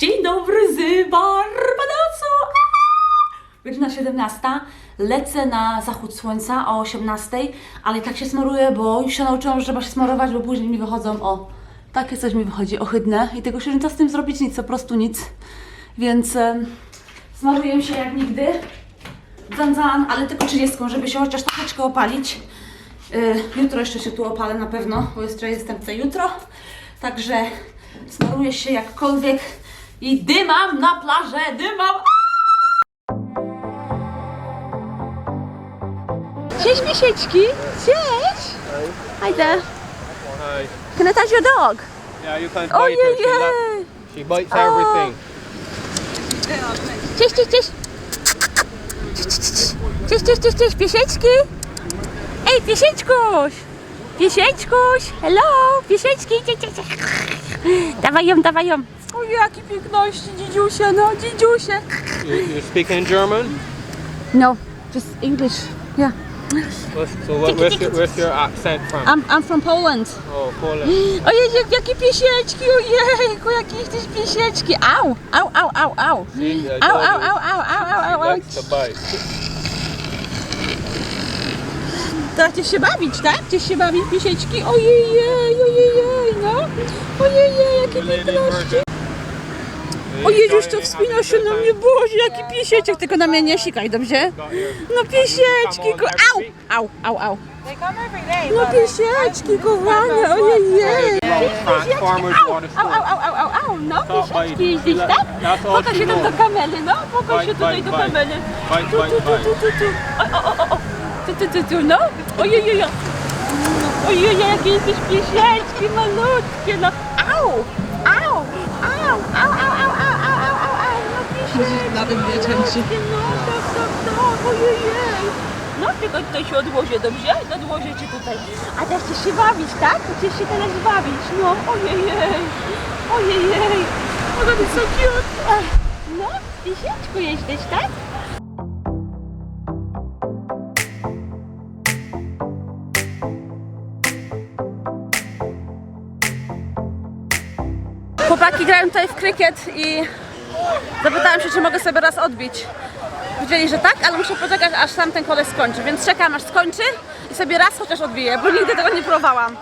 Dzień dobry z Barbadosu! Godzina 17. Lecę na zachód słońca o 18, ale tak się smaruję, bo już się nauczyłam, że trzeba się smarować, bo później mi wychodzą o takie coś mi wychodzi ohydne i tego się nie da z tym zrobić nic, po prostu nic. Więc em, smaruję się jak nigdy. Zanzan, ale tylko 30, żeby się chociaż troszeczkę opalić. Y, jutro jeszcze się tu opalę na pewno, bo jeszcze jestem tutaj jutro. Także smaruję się jakkolwiek i dymam na plażę, dymam! Cześć misieczki! Cześć! Hi there! Hi. Can I touch your dog? Yeah, you can bite Ojej! her. She, lo- she bites everything. Cześć, cześć, cześć! Cześć, cześć, cześć, cześć, piesieczki! Ej, piesieczkuś! Piesieczkuś! Hello! Piesieczki! Cześć, cześć, cześć. Dawaj ją, dawaj ją! O, jakie piękności, dzidziusie, no, dzidziusie! You, you speak in German? No, just English. Yeah. What's, so what, where's, your, where's your accent from? I'm, I'm from Poland. oh, Poland. Ojej, jak, jakie piesieczki, ojejku, jakie jesteś piesieczki. Au, au, au, au, au. See, the Au, dog au, is- au, au, au, au, au, He au. likes to bite. Tak, chcesz się bawić, tak? Chcesz się bawić, piesieczki? Ojej, ojej, no. Ojej, jakie Lady piękności. Virgin. Ojej, już to wspina się na mnie, Boże, jaki piesieczek, tylko na mnie nie sikaj, dobrze? No piesieczki, ko- au, au, au, au. No piesieczki, kochane, ojej. Water Au, au, au, au, au, au, no piesieczki jeździć, tak? Pokaż się tam do kamely, no, pokaż się tutaj do kamely. Tu, tu, tu, tu, tu, tu. O, o, o, o. Tu, tu, tu, tu, no. Ojej, ojej. Ojej, jakie jesteś piesieczki malutkie, no. Au, tym wieczęci. No, tak, tak, tak, ojej. No, tylko tutaj się odłożę, dobrze? Odłożę cię tutaj. A teraz chcesz się bawić, tak? Chcesz się teraz bawić, no, ojej. Ojej. Mogę być so cute. No, piesieczku jesteś, tak? Chłopaki grają tutaj w krykiet i zapytałam się, czy mogę sobie raz odbić. Powiedzieli, że tak, ale muszę poczekać, aż sam ten koleś skończy, więc czekam, aż skończy i sobie raz chociaż odbiję, bo nigdy tego nie próbowałam.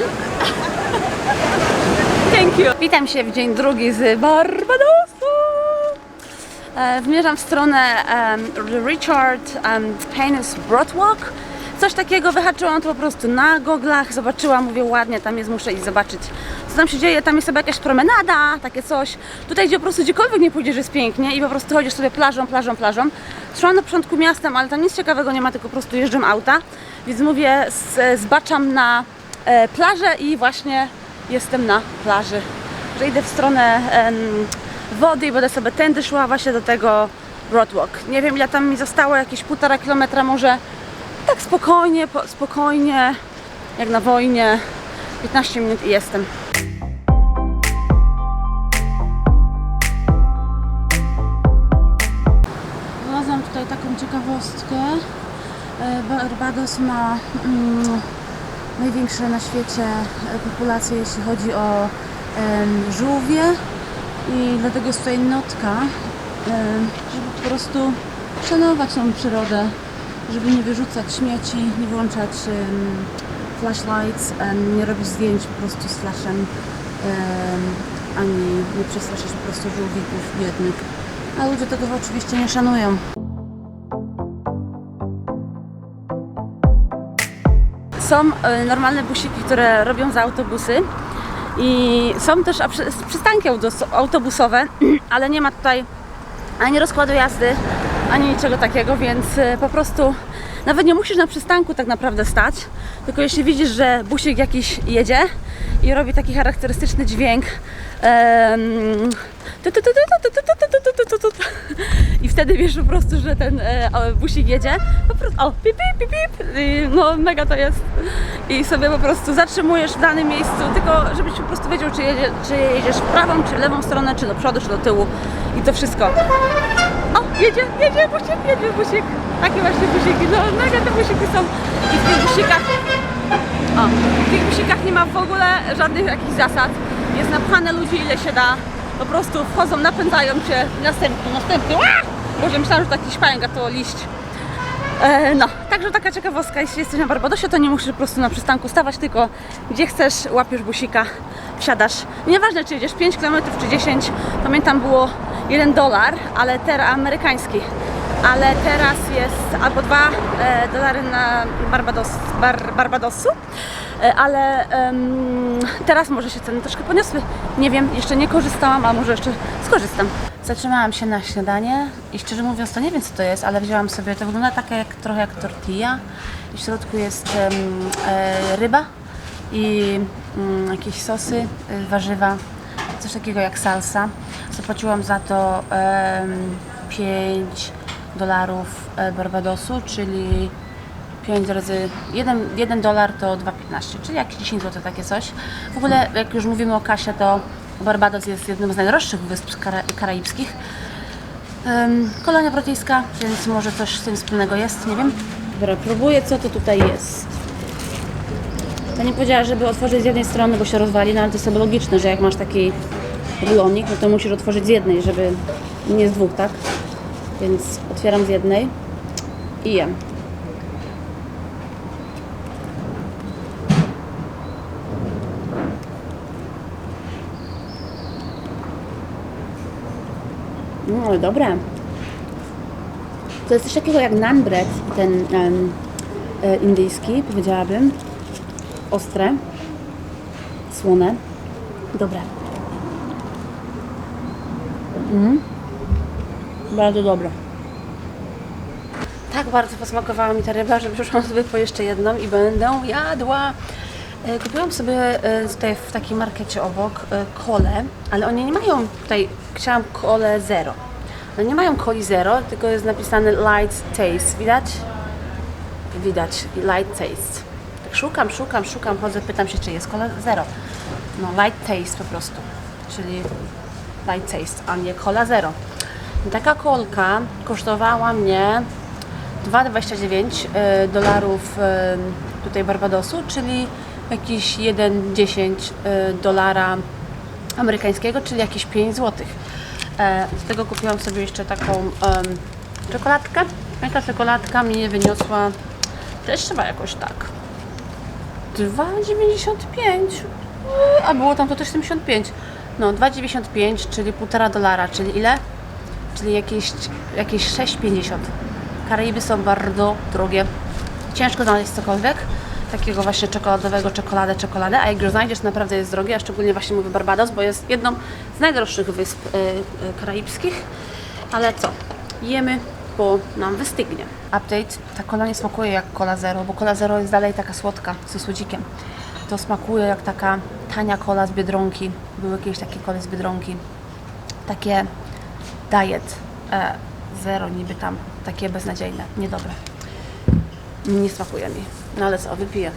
Man. Thank you. Witam się w dzień drugi z Barbadosu. E, Zmierzam w stronę um, Richard um, Broadwalk. Coś takiego wyhaczyłam to po prostu na goglach, zobaczyłam, mówię ładnie, tam jest, muszę iść zobaczyć, co tam się dzieje, tam jest sobie jakaś promenada, takie coś. Tutaj, gdzie po prostu gdziekolwiek nie pójdziesz, jest pięknie i po prostu chodzisz sobie plażą, plażą, plażą. Szłam na początku miastem, ale tam nic ciekawego nie ma, tylko po prostu jeżdżą auta, więc mówię, z, zbaczam na plażę i właśnie jestem na plaży. Że idę w stronę wody i będę sobie tędy szła właśnie do tego Broadwalk. Nie wiem ile tam mi zostało, jakieś półtora kilometra może. Tak spokojnie, po, spokojnie, jak na wojnie. 15 minut i jestem. Znalazłam tutaj taką ciekawostkę. E, Barbados ma mm, największe na świecie e, populacje, jeśli chodzi o żółwie i dlatego jest tutaj notka, żeby po prostu szanować tą przyrodę, żeby nie wyrzucać śmieci, nie włączać flashlights, nie robić zdjęć po prostu z flashem, em, ani nie przestraszyć po prostu żółwików biednych. A ludzie tego oczywiście nie szanują. Są e, normalne busiki, które robią za autobusy i są też przystanki autobusowe, ale nie ma tutaj ani rozkładu jazdy, ani niczego takiego, więc e, po prostu nawet nie musisz na przystanku tak naprawdę stać, tylko jeśli widzisz, że busik jakiś jedzie i robi taki charakterystyczny dźwięk i wtedy wiesz po prostu, że ten busik jedzie, po prostu o, pip, pip, pip, no mega to jest i sobie po prostu zatrzymujesz w danym miejscu, tylko żebyś po prostu wiedział, czy, czy jedziesz w prawą, czy w lewą stronę, czy do przodu, czy do tyłu i to wszystko. O, jedzie, jedzie busik, jedzie busik. Takie właśnie busiki, no mega te busiki są. I w tych busikach o, w tych busikach nie ma w ogóle żadnych jakichś zasad. Jest napchane ludzi ile się da. Po prostu wchodzą, napędzają cię. Następny, następny. Boże, myślałam, że to jakiś pająk, a to liść. E, no, także taka ciekawostka, jeśli jesteś na Barbadosie, to nie musisz po prostu na przystanku stawać, tylko gdzie chcesz, łapiesz busika, wsiadasz. Nieważne, czy jedziesz 5 km czy 10, pamiętam było 1 dolar, ale teraz amerykański, ale teraz jest albo 2 e, dolary na Barbados, bar, Barbadosu, e, ale teraz może się ceny troszkę poniosły. Nie wiem, jeszcze nie korzystałam, a może jeszcze skorzystam. Zatrzymałam się na śniadanie i szczerze mówiąc to nie wiem co to jest, ale wzięłam sobie, to wygląda tak jak, trochę jak tortilla i w środku jest e, ryba i mm, jakieś sosy, y, warzywa, coś takiego jak salsa. Zapłaciłam za to em, 5 dolarów e, Barbadosu, czyli 5 razy 1, 1 dolar to 2,15, czyli jakieś 10 zł takie coś. W ogóle jak już mówimy o kasie, to Barbados jest jednym z najdroższych wysp kara karaibskich. Kolonia brytyjska, więc może coś z tym wspólnego jest, nie wiem. Dobra, próbuję co to tutaj jest. Ja nie powiedziała, żeby otworzyć z jednej strony, bo się rozwali, no ale to jest logiczne, że jak masz taki rulonik, no to musisz otworzyć z jednej, żeby nie z dwóch, tak? Więc otwieram z jednej i jem. No, ale dobre. To jest coś takiego jak naan bread, ten e, indyjski, powiedziałabym. Ostre, słone, dobre. Mm. Bardzo dobre. Tak bardzo posmakowała mi ta ryba, że przyszłam sobie po jeszcze jedną i będę jadła. E, Kupiłam sobie e, tutaj w takim markecie obok e, kolę, ale oni nie mają tutaj, chciałam kolę zero. No nie mają coli zero, tylko jest napisane light taste. Widać? Widać, light taste. Tak szukam, szukam, szukam, chodzę, pytam się, czy jest kola zero. No light taste po prostu, czyli light taste, a nie cola zero. Taka kolka kosztowała mnie 2,29 e, dolarów e, tutaj Barbadosu, czyli jakieś 1,10 e, dolara amerykańskiego, czyli jakieś 5 zł. Z tego kupiłam sobie jeszcze taką czekoladkę. I ta czekoladka mi wyniosła też chyba jakoś tak 2,95 a było tam to też 75 no 2,95 czyli 1,5 dolara, czyli ile? czyli jakieś, jakieś 6,50 Karaiby są bardzo drogie ciężko znaleźć cokolwiek takiego właśnie czekoladowego, czekoladę, czekoladę, a jak go znajdziesz naprawdę jest drogie, a szczególnie właśnie mówię Barbados, bo jest jedną z najdroższych wysp y, y, karaibskich ale co? Jemy, bo nam wystygnie. Update. Ta kola nie smakuje jak kola zero, bo kola zero jest dalej taka słodka, ze słodzikiem. To smakuje jak taka tania kola z Biedronki. Były jakieś takie kole z Biedronki. Takie diet e, zero niby tam. Takie beznadziejne, niedobre. Nie smakuje mi. No ale co, wypiję.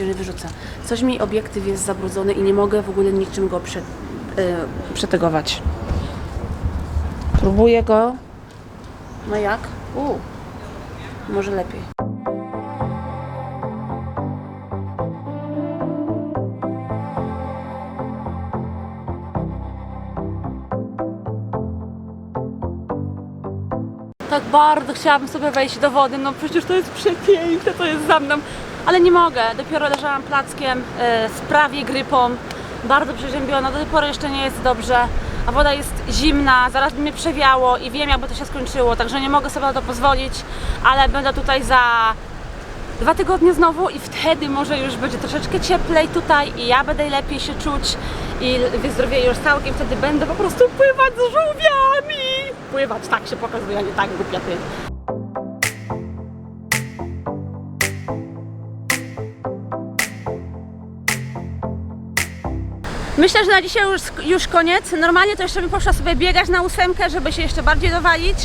Nie wyrzucę. Coś mi obiektyw jest zabrudzony i nie mogę w ogóle niczym go prze, y, przetegować. Próbuję go. No jak? U, może lepiej. Tak bardzo chciałabym sobie wejść do wody, no przecież to jest przepiękne, to jest za mną, ale nie mogę. Dopiero leżałam plackiem z prawie grypą, bardzo przeziębiona, do tej pory jeszcze nie jest dobrze, a woda jest zimna, zaraz by mnie przewiało i wiem jakby to się skończyło, także nie mogę sobie na to pozwolić, ale będę tutaj za dwa tygodnie znowu i wtedy może już będzie troszeczkę cieplej tutaj i ja będę lepiej się czuć i wyzdrowieję już całkiem, wtedy będę po prostu pływać z żółwiami. Pływać, tak się pokazuje, a nie tak głupia ty. Myślę, że na dzisiaj już, już koniec. Normalnie to jeszcze bym poszła sobie biegać na ósemkę, żeby się jeszcze bardziej dowalić,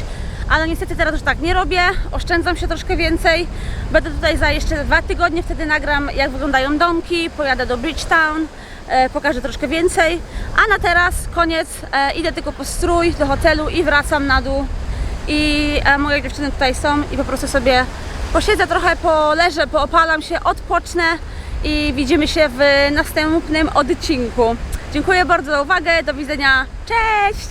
ale niestety teraz już tak nie robię. Oszczędzam się troszkę więcej. Będę tutaj za jeszcze dwa tygodnie, wtedy nagram jak wyglądają domki, pojadę do Bridgetown, e, pokażę troszkę więcej. A na teraz koniec, e, idę tylko po strój do hotelu i wracam na dół. I e, moje dziewczyny tutaj są i po prostu sobie posiedzę trochę, poleżę, poopalam się, odpocznę i widzimy się w następnym odcinku. Dziękuję bardzo za uwagę, do widzenia, cześć!